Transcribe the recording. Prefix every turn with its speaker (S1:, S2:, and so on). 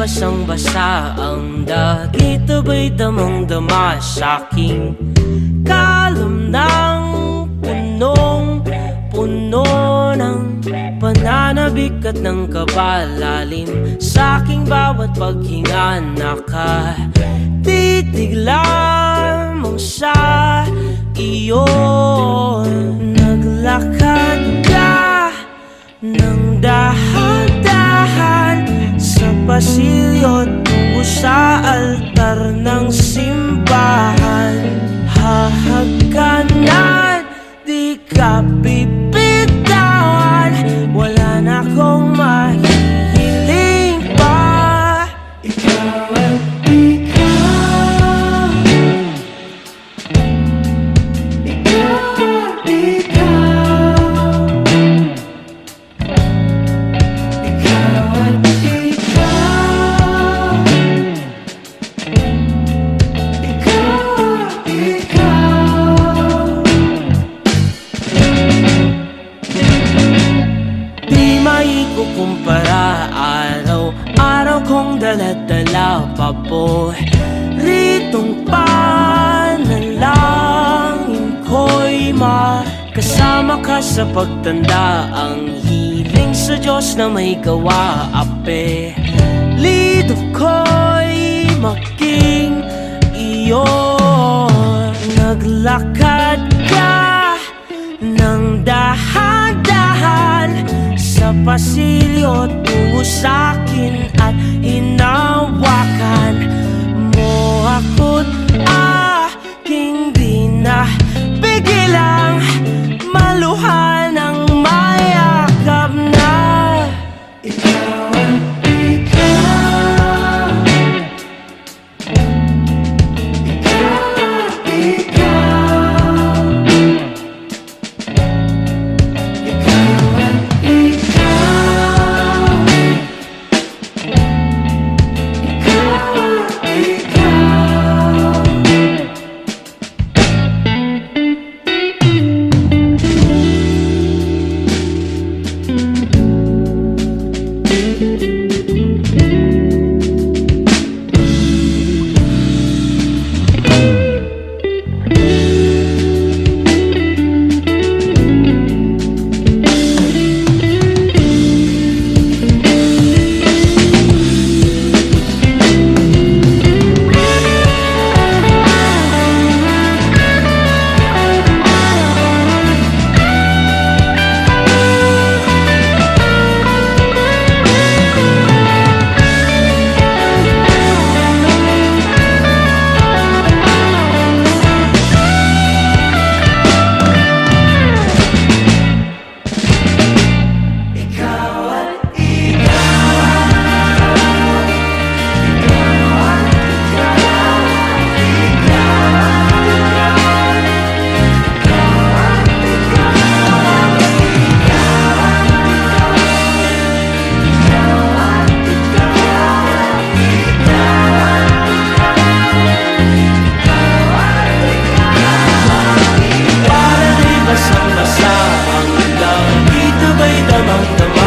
S1: basang-basa ang dagit Abay damang-dama sa aking kalam ng punong-puno ng pananabik at ng kabalalim Sa aking bawat paghinga nakatitig lamang sa iyo. Naglakad sa pasilyo tungo sa altar Kong daladala pa po. Ritong panalangin ko'y makasama ka sa pagtanda. Ang hiling sa Diyos na may gawa ape. Lido ko'y maging iyo Naglakad ka ng dahan-dahan sa pasilyo tungo sa'kin at hinawakan mo ako. among the